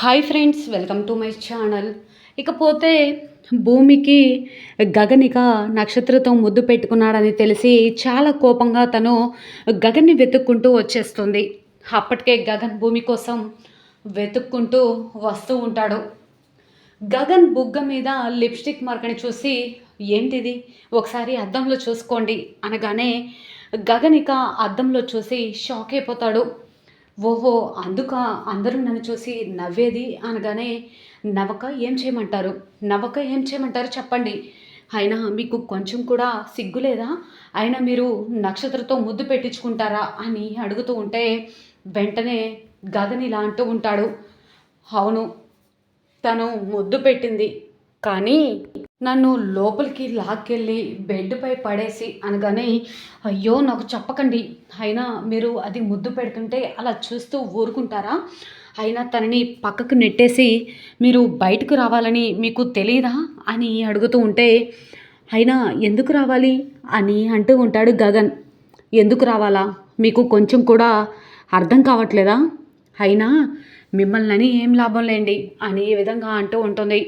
Hi friends welcome to my channel ఇకపోతే భూమికి గగనిక నక్షత్రతో ముద్దు పెట్టుకున్నాడని తెలిసి చాలా కోపంగా తను గగన్ని వెతుక్కుంటూ వచ్చేస్తుంది. అప్పటికే గగన్ భూమి కోసం వెతుక్కుంటూ వస్తూ ఉంటాడు. గగన్ బుగ్గ మీద లిప్స్టిక్ మార్కని చూసి ఏంటిది? ఒకసారి అద్దంలో చూసుకోండి. అనగానే గగనిక అద్దంలో చూసి షాక్ అయిపోతాడు. ఓహో అందుక అందరూ నన్ను చూసి నవ్వేది అనగానే నవ్వక ఏం చేయమంటారు? నవ్వక ఏం చేయమంటారు చెప్పండి. అయినా మీకు కొంచెం కూడా సిగ్గు లేదా? అయినా మీరు నక్షత్రతో ముద్దు పెట్టించుకుంటారా అని అడుగుతూ ఉంటే వెంటనే గగన్ ఇలా అంటూ ఉంటాడు. అవును తను ముద్దు పెట్టింది. కానీ నన్ను లోపలికి లాక్కెళ్ళి బెడ్పై పడేసి అనగానే అయ్యో నాకు చెప్పకండి. అయినా మీరు అది ముద్దు పెడుతుంటే అలా చూస్తూ ఊరుకుంటారా? అయినా తనని పక్కకు నెట్టేసి మీరు బయటకు రావాలని మీకు తెలియదా అని అడుగుతూ ఉంటే అయినా ఎందుకు రావాలి? అని అంటూ ఉంటాడు గగన్. ఎందుకు రావాలా? మీకు కొంచెం కూడా అర్థం కావట్లేదా? అయినా మిమ్మల్ని ఏం లాభం లేండి అని విధంగా అంటూ ఉంటుంది.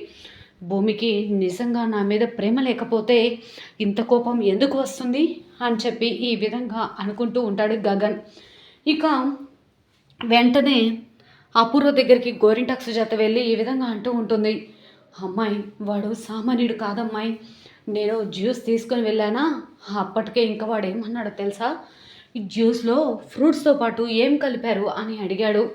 భూమికి నిజంగా నా మీద ప్రేమ లేకపోతే ఇంత కోపం ఎందుకు వస్తుంది అని చెప్పి ఈ విధంగా అనుకుంటూ ఉంటాడు గగన్. ఇక వెంటనే అపూర్వ దగ్గరికి గోరింటాక్ సుజాత వెళ్ళి ఈ విధంగా అంటూ ఉంటుంది. అమ్మాయి వాడు సామాన్యుడు కాదమ్మాయి. నేను జ్యూస్ తీసుకొని వెళ్ళానా? అప్పటికే ఇంకా వాడు ఏమన్నాడో తెలుసా? ఈ జ్యూస్లో ఫ్రూట్స్తో పాటు ఏం కలిపారు అని అడిగాడు.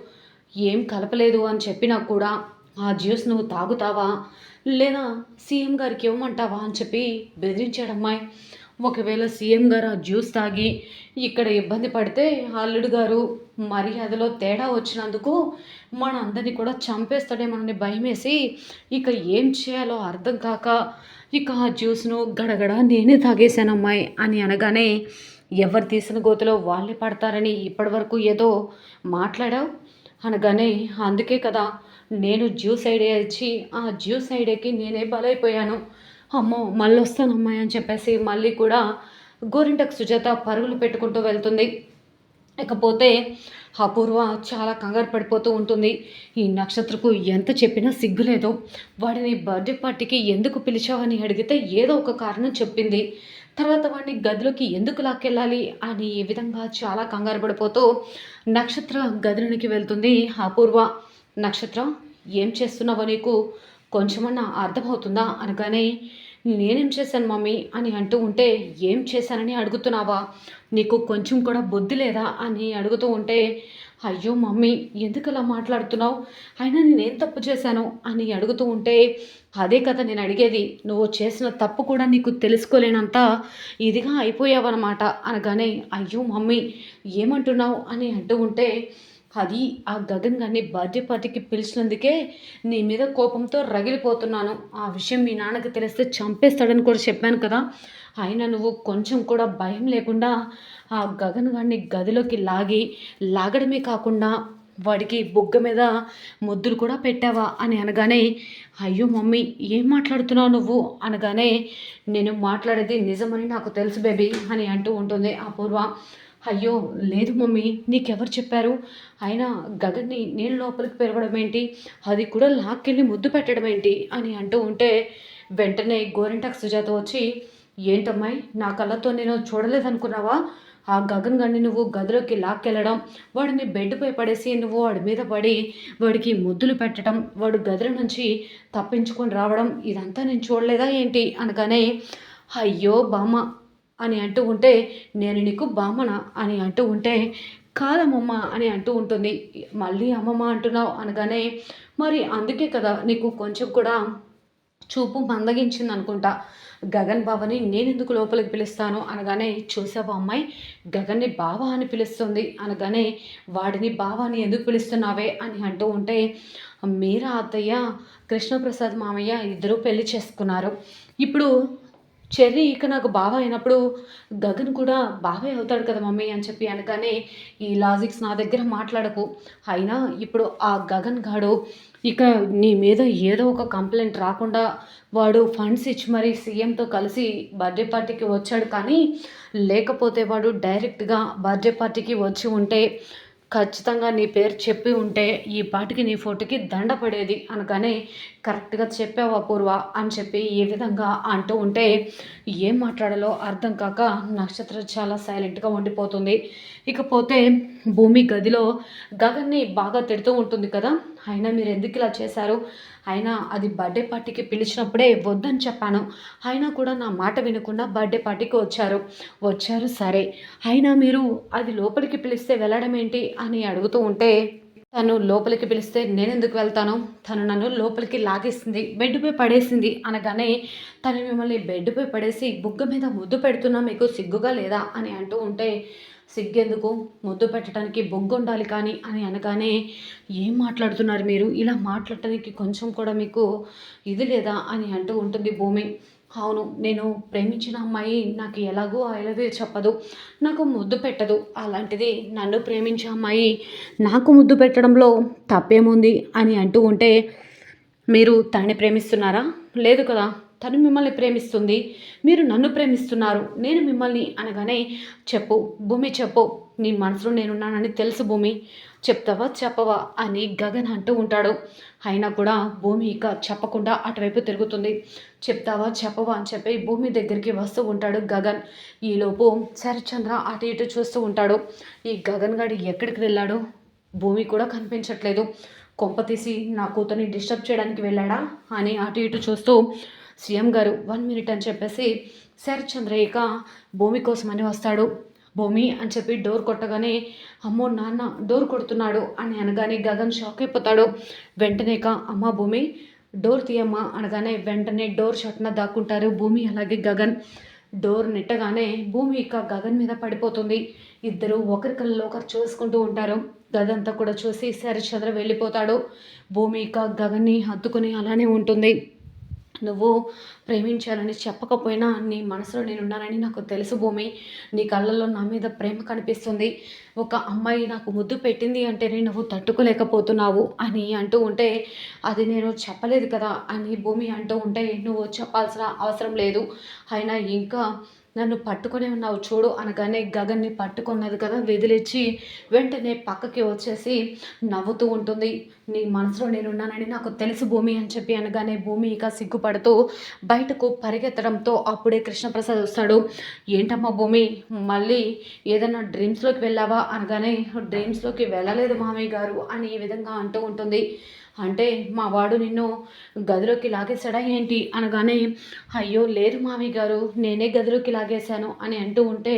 ఏం కలపలేదు అని చెప్పినా కూడా ఆ జ్యూస్ నువ్వు తాగుతావా? లేదా సీఎం గారికి ఇవ్వమంటావా అని చెప్పి బెదిరించాడు అమ్మాయి. ఒకవేళ సీఎం గారు ఆ జ్యూస్ తాగి ఇక్కడ ఇబ్బంది పడితే అల్లుడు గారు మర్యాదలో తేడా వచ్చినందుకు మన అందరినీ కూడా చంపేస్తాడేమోనని భయమేసి ఇక ఏం చేయాలో అర్థం కాక ఇక ఆ జ్యూస్ను గడగడ నేనే తాగేశాను అమ్మాయి అని అనగానే ఎవరు తీసిన గోతిలో వాళ్ళే పడతారని ఇప్పటివరకు ఏదో మాట్లాడావు? అనగానే అందుకే కదా నేను జ్యూస్ ఐడియా ఇచ్చి ఆ జ్యూస్ ఐడియాకి నేనే బలైపోయాను. అమ్మో మళ్ళీ వస్తాను అమ్మాయి అని చెప్పేసి మళ్ళీ కూడా గోరింటకు సుజాత పరుగులు పెట్టుకుంటూ వెళ్తుంది. ఇకపోతే అపూర్వ చాలా కంగారు పడిపోతూ ఉంటుంది. ఈ నక్షత్రకు ఎంత చెప్పినా సిగ్గులేదు వాడిని బర్త్డే పార్టీకి ఎందుకు పిలిచావని అడిగితే ఏదో ఒక కారణం చెప్పింది. తర్వాత వాడిని గదిలోకి ఎందుకు లాక్కెళ్ళాలి అని ఈ విధంగా చాలా కంగారు పడిపోతూ నక్షత్ర గదిలోనికి వెళ్తుంది అపూర్వ. నక్షత్రం ఏం చేస్తున్నావో నీకు కొంచెమన్నా అర్థమవుతుందా? అనగానే నేనేం చేశాను మమ్మీ అని అంటూ ఉంటే ఏం చేశానని అడుగుతున్నావా? నీకు కొంచెం కూడా బుద్ధి లేదా అని అడుగుతూ ఉంటే అయ్యో మమ్మీ ఎందుకు అలా మాట్లాడుతున్నావు? అయినా నేనేం తప్పు చేశాను అని అడుగుతూ ఉంటే అదే కదా నేను అడిగేది. నువ్వు చేసిన తప్పు కూడా నీకు తెలుసుకోలేనంత ఇదిగా అయిపోయావన్నమాట అనగానే అయ్యో మమ్మీ ఏమంటున్నావు అని అంటూ ఉంటే అది ఆ గగన్ గారిని బర్త్డే పార్టీకి పిలిచినందుకే నీ మీద కోపంతో రగిలిపోతున్నాను. ఆ విషయం మీ నాన్నకి తెలిస్తే చంపేస్తాడని కూడా చెప్పాను కదా. అయినా నువ్వు కొంచెం కూడా భయం లేకుండా ఆ గగన్ గారిని గదిలోకి లాగి లాగడమే కాకుండా వాడికి బుగ్గ మీద ముద్దులు కూడా పెట్టావా అని అనగానే అయ్యో మమ్మీ ఏం మాట్లాడుతున్నావు నువ్వు? అనగానే నేను మాట్లాడేది నిజమని నాకు తెలుసు బేబీ అని అంటూ ఉంటుంది అపూర్వ అయ్యో లేదు మమ్మీ నీకెవరు చెప్పారు? అయినా గగన్ని నేను లోపలికి పెరగడం ఏంటి? అది కూడా లాక్కెళ్ళి ముద్దు పెట్టడం ఏంటి? అని అంటూ ఉంటే వెంటనే గోరింటాక్ సుజాత వచ్చి ఏంటమ్మాయి నా కళ్ళతో నేను చూడలేదనుకున్నావా? ఆ గగన్ గారిని నువ్వు గదిలోకి లాక్కెళ్ళడం వాడిని బెడ్పై పడేసి నువ్వు వాడి మీద పడి వాడికి ముద్దులు పెట్టడం వాడు గదిలో నుంచి తప్పించుకొని రావడం ఇదంతా నేను చూడలేదా ఏంటి? అనగానే అయ్యో బామ్మ అని అంటూ ఉంటే నేను నీకు బామ్మన అని అంటూ ఉంటే కాదమ్మమ్మ అని అంటూ ఉంటుంది. మళ్ళీ అమ్మమ్మ అంటున్నావు అనగానే మరి అందుకే కదా నీకు కొంచెం కూడా చూపు మందగించింది అనుకుంటా. గగన్ బావని నేను ఎందుకు లోపలికి పిలుస్తాను అనగానే చూసావా అమ్మాయి? గగన్ని బావ అని పిలుస్తుంది అనగానే వాడిని బావాని ఎందుకు పిలుస్తున్నావే అని అంటూ ఉంటే మీరా అత్తయ్య కృష్ణప్రసాద్ మామయ్య ఇద్దరూ పెళ్ళి చేసుకున్నారు. ఇప్పుడు చెర్రీ ఇక నాకు బావ అయినప్పుడు గగన్ కూడా బావే అవుతాడు కదా మమ్మీ అని చెప్పి అనగానే ఈ లాజిక్స్ నా దగ్గర మాట్లాడకు. అయినా ఇప్పుడు ఆ గగన్ గాడు ఇక నీ మీద ఏదో ఒక కంప్లైంట్ రాకుండా వాడు ఫండ్స్ ఇచ్చి మరీ సీఎంతో కలిసి బర్త్డే పార్టీకి వచ్చాడు కానీ లేకపోతే వాడు డైరెక్ట్గా బర్త్డే పార్టీకి వచ్చి ఉంటే ఖచ్చితంగా నీ పేరు చెప్పి ఉంటే ఈ పాటికి నీ ఫోటోకి దండ పడేది అనగానే కరెక్ట్గా చెప్పావా పూర్వ అని చెప్పి ఈ విధంగా అంటూ ఉంటే ఏం మాట్లాడాలో అర్థం కాక నక్షత్రం చాలా సైలెంట్గా ఉండిపోతుంది. ఇకపోతే భూమి గదిలో గగన్ని బాగా తిడుతూ ఉంటుంది కదా? అయినా మీరు ఎందుకు ఇలా చేశారు? అయినా అది బర్త్డే పార్టీకి పిలిచినప్పుడే వద్దని చెప్పాను. అయినా కూడా నా మాట వినకుండా బర్త్డే పార్టీకి వచ్చారు. వచ్చారు సరే. అయినా మీరు అది లోపలికి పిలిస్తే వెళ్ళడం ఏంటి అని అడుగుతూ ఉంటే తను లోపలికి పిలిస్తే నేను ఎందుకు వెళ్తాను? తను నన్ను లోపలికి లాగేసింది బెడ్పై పడేసింది అనగానే తను మిమ్మల్ని బెడ్పై పడేసి బుగ్గ మీద ముద్దు పెడుతున్నా మీకు సిగ్గుగా లేదా అని అంటూ ఉంటే సిగ్గెందుకు? ముద్దు పెట్టడానికి బొగ్గు ఉండాలి కానీ అని అనగానే ఏం మాట్లాడుతున్నారు మీరు? ఇలా మాట్లాడటానికి కొంచెం కూడా మీకు ఇది లేదా? అని అంటూ ఉంటుంది భూమి. అవును నేను ప్రేమించిన అమ్మాయి నాకు ఎలాగో ఐ లవ్ యూ చెప్పదు నాకు ముద్దు పెట్టదు. అలాంటిది నన్ను ప్రేమించే అమ్మాయి నాకు ముద్దు పెట్టడంలో తప్పేముంది? అని అంటూ ఉంటే మీరు తనని ప్రేమిస్తున్నారా? లేదు కదా తను మిమ్మల్ని ప్రేమిస్తుంది. మీరు నన్ను ప్రేమిస్తున్నారు. నేను మిమ్మల్ని అనగానే చెప్పు. భూమి చెప్పు. నీ మనసులో నేనున్నానని తెలుసు భూమి. చెప్తావా? చెప్పవా? అని గగన్ అంటూ ఉంటాడు. అయినా కూడా భూమి ఇక చెప్పకుండా అటువైపు తిరుగుతుంది. చెప్తావా? చెప్పవా? అని చెప్పి భూమి దగ్గరికి వస్తూ ఉంటాడు గగన్. ఈలోపు శరచంద్ర అటు ఇటు చూస్తూ ఉంటాడు. ఈ గగన్ గడి ఎక్కడికి వెళ్ళాడు? భూమి కూడా కనిపించట్లేదు. కొంప తీసి నా కూతుర్ని డిస్టర్బ్ చేయడానికి వెళ్ళాడా? అని అటు ఇటు చూస్తూ సీఎం గారు వన్ మినిట్ అని చెప్పేసి సార్ చంద్రయ్యక భూమి కోసమని వస్తాడు. భూమి అని చెప్పి డోర్ కొట్టగానే అమ్మో నాన్న డోర్ కొడుతున్నాడు అని అనగానే గగన్ షాక్ అయిపోతాడు. వెంటనేక అమ్మ భూమి డోర్ తీయమ్మా అనగానే వెంటనే డోర్ షట్న దాక్కుంటారు భూమి అలాగే గగన్. డోర్ నెట్టగానే భూమి ఇక గగన్ మీద పడిపోతుంది. ఇద్దరు ఒకరి కళ్ళలో ఒకరు చూసుకుంటూ ఉంటారు. గదంతా కూడా చూసి శరత్చంద్ర వెళ్ళిపోతాడు. భూమి ఇక గగన్ని హత్తుకుని అలానే ఉంటుంది. నువ్వు ప్రేమించానని చెప్పకపోయినా నీ మనసులో నేనున్నానని నాకు తెలుసు భూమి. నీ కళ్ళల్లో నా మీద ప్రేమ కనిపిస్తుంది. ఒక అమ్మాయి నాకు ముద్దు పెట్టింది అంటేనే నువ్వు తట్టుకోలేకపోతున్నావు అని అంటూ ఉంటే అది నేను చెప్పలేదు కదా అని భూమి అంటూ ఉంటే నువ్వు చెప్పాల్సిన అవసరం లేదు. అయినా ఇంకా నన్ను పట్టుకొని ఉన్నావు చూడు అనగానే గగన్ని పట్టుకున్నది కదా వెదిలిచ్చి వెంటనే పక్కకి వచ్చేసి నవ్వుతూ ఉంటుంది. నీ మనసులో నేనున్నానని నాకు తెలుసు భూమి అని చెప్పి అనగానే భూమి ఇక సిగ్గుపడుతూ బయటకు పరిగెత్తడంతో అప్పుడే కృష్ణప్రసాద్ వస్తాడు. ఏంటమ్మా భూమి మళ్ళీ ఏదైనా డ్రీమ్స్లోకి వెళ్ళావా? అనగానే డ్రీమ్స్లోకి వెళ్ళలేదు మామయ్య గారు అని ఈ విధంగా అంటూ ఉంటుంది. అంటే మా వాడు నిన్ను గదిలోకి లాగేశాడా ఏంటి? అనగానే అయ్యో లేదు మామయ్య గారు నేనే గదిలోకి లాగేశాను అని అంటూ ఉంటే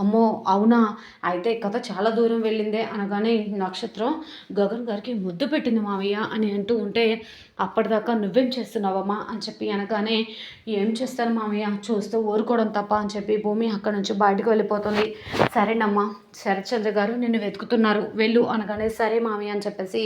అమ్మో అవునా? అయితే కథ చాలా దూరం వెళ్ళిందే అనగానే నక్షత్రం గగన్ గారికి ముద్దు పెట్టింది మామయ్య అని అంటూ ఉంటే అప్పటిదాకా నువ్వేం చేస్తున్నావమ్మా అని చెప్పి అనగానే ఏం చేస్తాను మామయ్య చూస్తూ ఊరుకోవడం తప్ప అని చెప్పి భూమి అక్కడ నుంచి బయటకు వెళ్ళిపోతుంది. సరేనమ్మా శరత్చంద్ర గారు నిన్ను వెతుకుతున్నారు వెళ్ళు అనగానే సరే మామయ్య అని చెప్పేసి